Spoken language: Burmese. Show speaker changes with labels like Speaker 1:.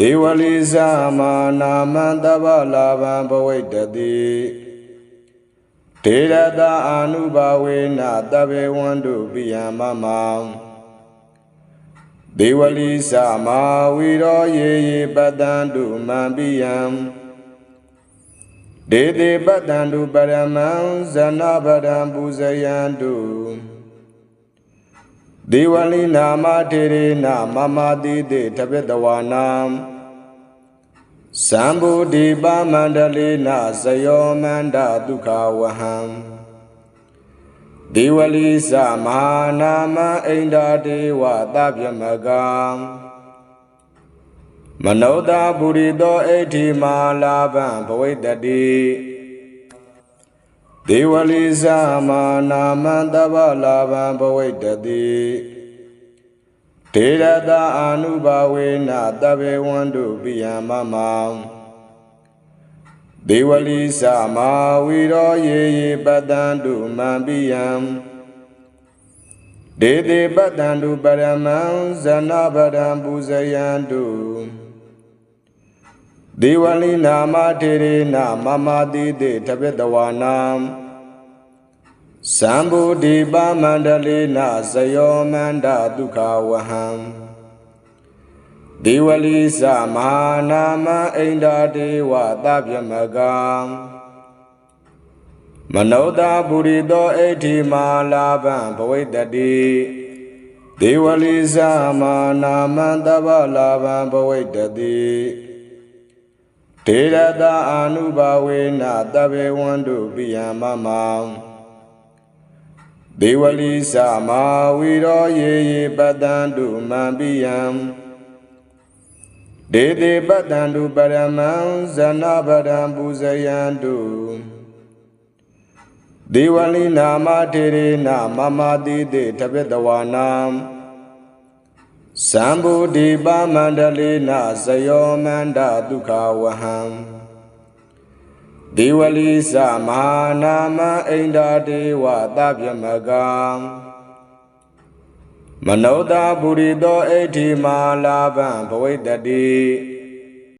Speaker 1: ဒေဝလိသမနာမံတဗ္ဗလာဗံဘဝိတ္တတိဒေရတအာနုဘာဝေနတဗ္ဗေဝန္တုပိယမမံဒေဝလိသမဝီရောယေယေပတံတုမံပိယံဒေတိပတံတုပရမံဇနဗရံပူဇယံတု ဒေဝလိနာမထေရေနမမတိတေတပိတဝါနံသံဗုဒိပမန္တလေနဇယောမန္တဒုက္ခဝဟံဒေဝလိသမဟာနာမအိန္ဒာဒေဝသဗ္ဗမကံမနောတာပုရိသောအဋ္ဌိမာလာဗံဘဝိတ္တတိ ဒေဝလိသမနာမံတဗ္ဗလာဗံဘဝိတ္တတိဒေရတအာနုဘာဝေနတဗ္ဗေဝန္တုပိယမမံဒေဝလိသမဝီရောယေယေပတံတုမံပိယံဒေတိပတံတုပရမံဇနဗရံပူဇယံတု ဒေဝလိနာမထေရေနမမတိတေတပိတဝါနံသံဗုဒိပမန္တလေနဇယောမန္တဒုက္ခဝဟံဒေဝလိသမဟာနာမအိန္ဒာဒေဝသဗ္ဗမကံမနောတာပုရိသောအဋ္ဌိမာလာဗံဘဝိတ္တတိဒေဝလိသမနာမံတဗ္ဗလာဗံဘဝိတ္တတိ ဒေရတအာနုဘာဝေနတဗ္ဗေဝန္တုပိယမမံဒေဝလိသမဝီရောယေယေပတံတုမံပိယံဒေတိပတံတုပရမံဇနဗရံပူဇယံတုဒေဝလိနာမထေရေနမမတိတေတပိတဝါနံ သံဗုဒိပမန္တလေနဇယောမန္တဒုက္ခဝဟံဒေဝလိသမဟာနာမအိန္ဒာဒေဝသဗ္ဗမကံမနောတာပုရိသောအဋ္ဌိမာလာဗံဘဝိတ္တတိ